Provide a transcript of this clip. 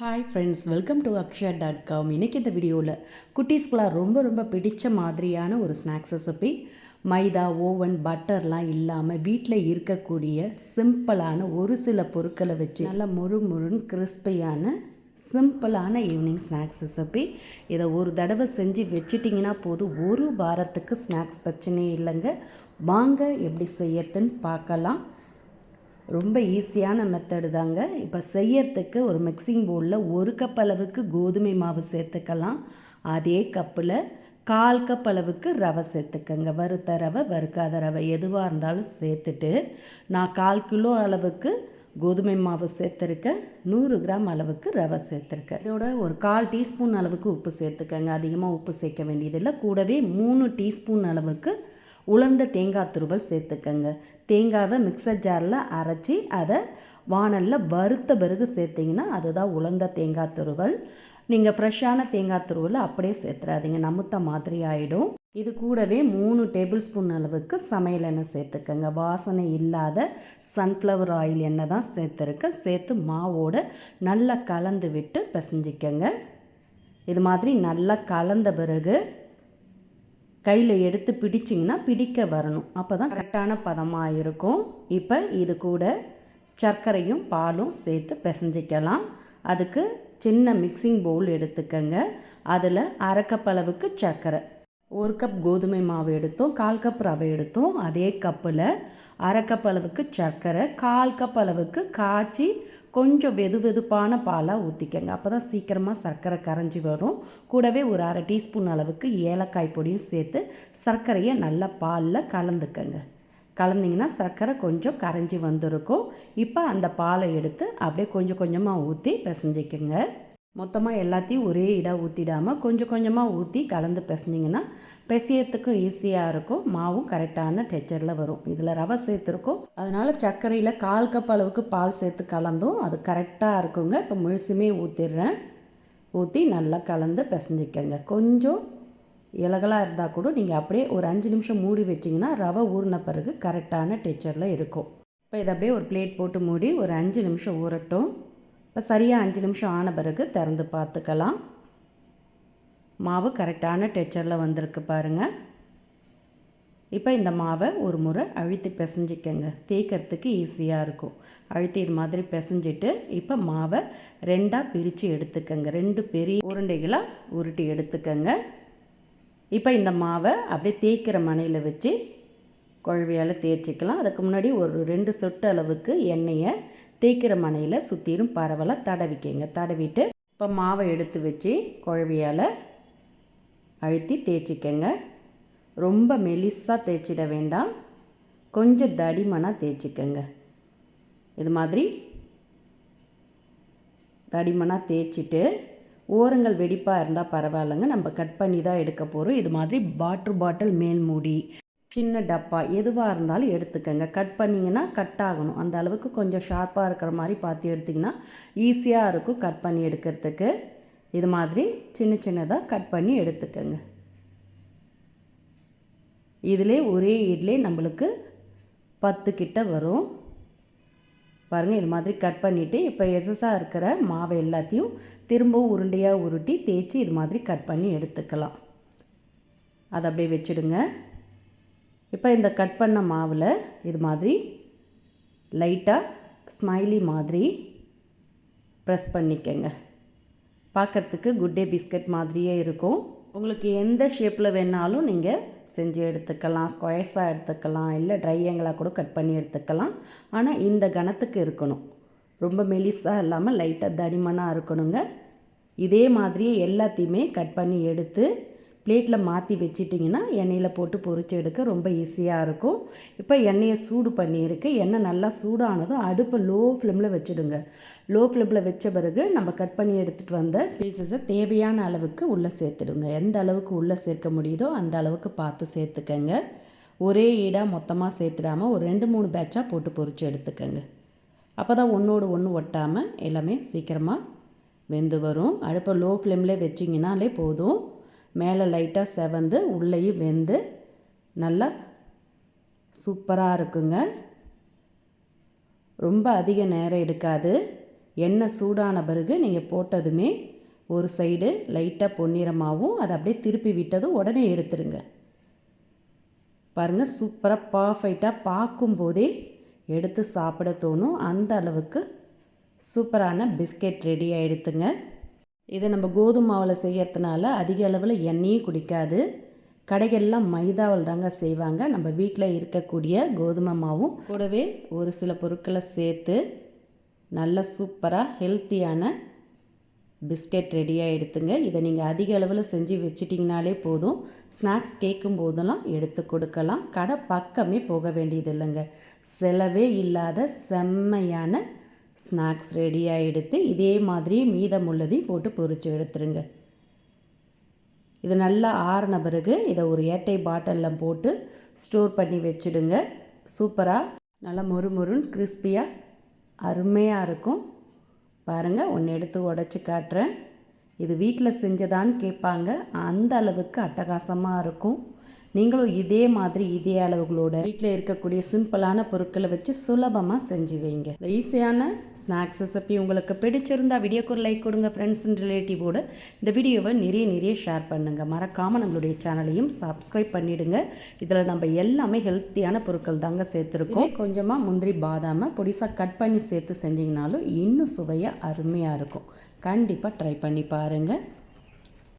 Hi friends welcome to Akshaya dot com இன்றைக்கி இந்த வீடியோவில் குட்டீஸ்க்கெலாம் ரொம்ப ரொம்ப பிடித்த மாதிரியான ஒரு ஸ்நாக்ஸ் ரெசிபி மைதா ஓவன் பட்டர்லாம் இல்லாமல் வீட்டில் இருக்கக்கூடிய சிம்பிளான ஒரு சில பொருட்களை வச்சு நல்லா முறு முருன்னு கிறிஸ்பியான சிம்பிளான ஈவினிங் ஸ்நாக்ஸ் ரெசிபி இதை ஒரு தடவை செஞ்சு வச்சிட்டிங்கன்னா போதும். ஒரு வாரத்துக்கு ஸ்நாக்ஸ் பிரச்சனையே இல்லைங்க. வாங்க எப்படி செய்யறதுன்னு பார்க்கலாம். ரொம்ப ஈஸியான மெத்தடு தாங்க. இப்போ செய்யறதுக்கு ஒரு மிக்சிங் பவுலில் ஒரு கப் அளவுக்கு கோதுமை மாவு சேர்த்துக்கலாம். அதே கப்பில் கால் கப் அளவுக்கு ரவை சேர்த்துக்கங்க. வறுத்த ரவை வறுக்காத ரவை எதுவாக இருந்தாலும் சேர்த்துட்டு நான் கால் கிலோ அளவுக்கு கோதுமை மாவு சேர்த்துருக்கேன். நூறு கிராம் அளவுக்கு ரவை சேர்த்துருக்கேன். இதோட ஒரு கால் டீஸ்பூன் அளவுக்கு உப்பு சேர்த்துக்கங்க. அதிகமாக உப்பு சேர்க்க வேண்டியதில்லை. கூடவே மூணு டீஸ்பூன் அளவுக்கு உலர்ந்த தேங்காய் துருவல் சேர்த்துக்கங்க. தேங்காவை மிக்சர் ஜாரில் அரைச்சி அதை வானலில் வறுத்த பிறகு சேர்த்திங்கன்னா அதுதான் உலர்ந்த தேங்காய் துருவல். நீங்கள் ஃப்ரெஷ்ஷான தேங்காய் துருவலை அப்படியே சேர்த்துறாதீங்க. நமுத்த மாதிரி ஆகிடும் இது கூடவே மூணு டேபிள் ஸ்பூன் அளவுக்கு சமையல் எண்ணெய் சேர்த்துக்கங்க. வாசனை இல்லாத சன்ஃப்ளவர் ஆயில் எண்ணெய் தான் சேர்த்துருக்க. சேர்த்து மாவோடு நல்லா கலந்து விட்டு பிசைஞ்சிக்கங்க. இது மாதிரி நல்லா கலந்த பிறகு கையில் எடுத்து பிடிச்சிங்கன்னா பிடிக்க வரணும். அப்போ தான் கரெக்டான பதமாக இருக்கும். இப்போ இது கூட சர்க்கரையும் பாலும் சேர்த்து பிசைஞ்சிக்கலாம். அதுக்கு சின்ன மிக்சிங் பவுல் எடுத்துக்கங்க. அதில் அரை கப் அளவுக்கு சர்க்கரை. ஒரு கப் கோதுமை மாவு எடுத்தோம் கால் கப் ரவை எடுத்தோம். அதே கப்பில் அரை கப் அளவுக்கு சர்க்கரை கால் கப் அளவுக்கு காய்ச்சி கொஞ்சம் வெது வெதுப்பான பாலாக ஊற்றிக்கங்க அப்போ தான் சீக்கிரமாக சர்க்கரை கரைஞ்சி வரும். கூடவே ஒரு அரை டீஸ்பூன் அளவுக்கு ஏலக்காய் பொடியும் சேர்த்து சர்க்கரையை நல்லா பாலில் கலந்துக்கங்க. கலந்திங்கன்னா சர்க்கரை கொஞ்சம் கரைஞ்சி வந்திருக்கும். இப்போ அந்த பாலை எடுத்து அப்படியே கொஞ்சம் கொஞ்சமாக ஊற்றி பிசைஞ்சிக்கங்க. மொத்தமாக எல்லாத்தையும் ஒரே இடம் ஊற்றிடாமல் கொஞ்சம் கொஞ்சமாக ஊற்றி கலந்து பிசைஞ்சிங்கன்னா பிசையத்துக்கும் ஈஸியாக இருக்கும். மாவும் கரெக்டான டெக்சரில் வரும். இதில் ரவை சேர்த்துருக்கோம். அதனால் சர்க்கரையில் கால் கப் அளவுக்கு பால் சேர்த்து கலந்தும். அது கரெக்டாக இருக்குங்க. இப்போ முழுசுமே ஊற்றிடுறேன் ஊற்றி நல்லா கலந்து பிசைஞ்சிக்கங்க. கொஞ்சம் இலகலாக இருந்தால் கூட நீங்கள் அப்படியே ஒரு அஞ்சு நிமிஷம் மூடி வச்சிங்கன்னா ரவை ஊறின பிறகு கரெக்டான டெக்சரில் இருக்கும். இப்போ இதை அப்படியே ஒரு பிளேட் போட்டு மூடி ஒரு அஞ்சு நிமிஷம் ஊறட்டும். இப்போ சரியாக அஞ்சு நிமிஷம் ஆன பிறகு திறந்து பார்த்துக்கலாம். மாவு கரெக்டான டெக்சரில் வந்திருக்கு பாருங்கள் இப்போ இந்த மாவை ஒரு முறை அழுத்தி பிசைஞ்சிக்கங்க. தேய்க்கிறதுக்கு ஈஸியாக இருக்கும். அழுத்தி இது மாதிரி பிசைஞ்சிட்டு இப்போ மாவை ரெண்டாக பிரித்து எடுத்துக்கங்க. ரெண்டு பெரிய உருண்டைகளாக உருட்டி எடுத்துக்கங்க. இப்போ இந்த மாவை அப்படியே தேய்க்கிற மனையில் வச்சு குழவையால் தேய்ச்சிக்கலாம். அதுக்கு முன்னாடி ஒரு ரெண்டு சொட்டு அளவுக்கு எண்ணெயை தேய்க்கிற மனையில் சுற்றிலும் பரவலாக தடவிக்கங்க. தடவிட்டு இப்போ மாவை எடுத்து வச்சு குழவியால் அழுத்தி தேய்ச்சிக்கங்க. ரொம்ப மெலிசாக தேய்ச்சிட வேண்டாம். கொஞ்சம் தடிமனாக தேய்ச்சிக்கங்க. இது மாதிரி தடிமனாக தேய்ச்சிட்டு ஓரங்கள் வெடிப்பாக இருந்தால் பரவாயில்லைங்க. நம்ம கட் பண்ணி தான் எடுக்க போகிறோம் இது மாதிரி வாட்ரு பாட்டில் மேல் மூடி சின்ன டப்பா எதுவாக இருந்தாலும் எடுத்துக்கங்க. கட் பண்ணிங்கன்னா கட் ஆகணும். அந்த அளவுக்கு கொஞ்சம் ஷார்ப்பாக இருக்கிற மாதிரி பார்த்து எடுத்திங்கன்னா ஈஸியாக இருக்கும் கட் பண்ணி எடுக்கிறதுக்கு. இது மாதிரி சின்ன சின்னதாக கட் பண்ணி எடுத்துக்கங்க. இதிலே ஒரே இட்லி நம்மளுக்கு பத்து கிட்ட வரும். பாருங்கள் இது மாதிரி கட் பண்ணிவிட்டு இப்போ எக்ஸஸாக இருக்கிற மாவை எல்லாத்தையும் திரும்பவும் உருண்டையாக உருட்டி தேய்ச்சி இது மாதிரி கட் பண்ணி எடுத்துக்கலாம். அதை அப்படியே வச்சுடுங்க. இப்போ இந்த கட் பண்ண மாவில் இது மாதிரி லைட்டாக ஸ்மைலி மாதிரி ப்ரெஸ் பண்ணிக்கங்க. பார்க்குறதுக்கு குட் டே பிஸ்கட் மாதிரியே இருக்கும். உங்களுக்கு எந்த ஷேப்பில் வேணாலும் நீங்கள் செஞ்சு எடுத்துக்கலாம் ஸ்கொயர்ஸாக எடுத்துக்கலாம் இல்லை ட்ரையங்களாக கூட கட் பண்ணி எடுத்துக்கலாம். ஆனால் இந்த கணத்துக்கு இருக்கணும். ரொம்ப மெலிஸாக இல்லாமல் லைட்டாக தடிமனாக இருக்கணுங்க. இதே மாதிரியே எல்லாத்தையுமே கட் பண்ணி எடுத்து பிளேட்டில் மாற்றி வச்சிட்டிங்கன்னா எண்ணெயில் போட்டு பொறிச்சு எடுக்க ரொம்ப ஈஸியாக இருக்கும். இப்போ எண்ணெயை சூடு பண்ணியிருக்கு. எண்ணெய் நல்லா சூடானதும் அடுப்பை லோ ஃப்ளேமில் வச்சுடுங்க. லோ ஃப்ளேமில் வச்ச பிறகு நம்ம கட் பண்ணி எடுத்துகிட்டு வந்த பீசஸை தேவையான அளவுக்கு உள்ளே சேர்த்துடுங்க. எந்த அளவுக்கு உள்ளே சேர்க்க முடியுதோ அந்த அளவுக்கு பார்த்து சேர்த்துக்கங்க. ஒரே ஈடாக மொத்தமாக சேர்த்துடாமல் ஒரு ரெண்டு மூணு பேட்சாக போட்டு பொறிச்சு எடுத்துக்கோங்க. அப்போ தான் ஒன்றோடு ஒன்று ஒட்டாமல் எல்லாமே சீக்கிரமாக வெந்து வரும். அடுப்பை லோ ஃப்ளேம்லேயே வச்சிங்கனாலே போதும். மேலே லைட்டாக செவந்து உள்ளேயும் வெந்து நல்லா சூப்பராக இருக்குங்க. ரொம்ப அதிக நேரம் எடுக்காது. எண்ணெய் சூடான பிறகு நீங்கள் போட்டதுமே ஒரு சைடு லைட்டாக பொன்னிறமாகவும் அதை அப்படியே திருப்பி விட்டதும் உடனே எடுத்துருங்க. பாருங்கள் சூப்பராக பர்ஃபெக்டாக பார்க்கும்போதே எடுத்து சாப்பிட தோணும். அந்த அளவுக்கு சூப்பரான பிஸ்கெட் ரெடி ஆகிடுத்துங்க இதை நம்ம கோதுமை மாவில் செய்யறதுனால அதிக அளவில் எண்ணெயும் குடிக்காது. கடைகள்லாம் மைதாவில் தாங்க செய்வாங்க. நம்ம வீட்டில் இருக்கக்கூடிய கோதுமை மாவும் கூடவே ஒரு சில பொருட்களை சேர்த்து நல்ல சூப்பராக ஹெல்த்தியான பிஸ்கெட் ரெடியாக எடுத்துங்க. இதை நீங்கள் அதிக அளவில் செஞ்சு வச்சிட்டிங்கனாலே போதும். ஸ்நாக்ஸ் கேட்கும் போதெல்லாம் எடுத்து கொடுக்கலாம். கடை பக்கமே போக வேண்டியது இல்லைங்க செலவே இல்லாத செம்மையான ஸ்நாக்ஸ் ரெடியாக எடுத்து இதே மாதிரி மீதமுள்ளதையும் போட்டு பொறிச்சு எடுத்துருங்க. இது நல்லா ஆறின பிறகு இதை ஒரு ஏட்டை பாட்டிலில் போட்டு ஸ்டோர் பண்ணி வச்சுடுங்க. சூப்பராக நல்லா மொறு மொறுன்னு கிறிஸ்பியாக அருமையாக இருக்கும். பாருங்கள் ஒன்று எடுத்து உடச்சி காட்டுறேன். இது வீட்டில் செஞ்சதான்னு கேட்பாங்க அந்த அளவுக்கு அட்டகாசமாக இருக்கும். நீங்களும் இதே மாதிரி இதே அளவுகளோட வீட்டில் இருக்கக்கூடிய சிம்பிளான பொருட்களை வச்சு சுலபமாக செஞ்சு வைங்க. இந்த ஈஸியான ஸ்நாக்ஸ் ரெசிபி உங்களுக்கு பிடிச்சிருந்தா வீடியோக்கு ஒரு லைக் கொடுங்க ஃப்ரெண்ட்ஸ் அண்ட் ரிலேட்டிவோட இந்த வீடியோவை நிறைய நிறைய ஷேர் பண்ணுங்கள் மறக்காமல் நம்மளுடைய சேனலையும் சப்ஸ்கிரைப் பண்ணிவிடுங்க இதில் நம்ம எல்லாமே ஹெல்த்தியான பொருட்கள் தாங்க சேர்த்துருக்கோம். கொஞ்சமாக முந்திரி பாதாமை பொடிசாக கட் பண்ணி சேர்த்து செஞ்சிங்கனாலும் இன்னும் சுவையாக அருமையாக இருக்கும். கண்டிப்பாக ட்ரை பண்ணி பாருங்கள்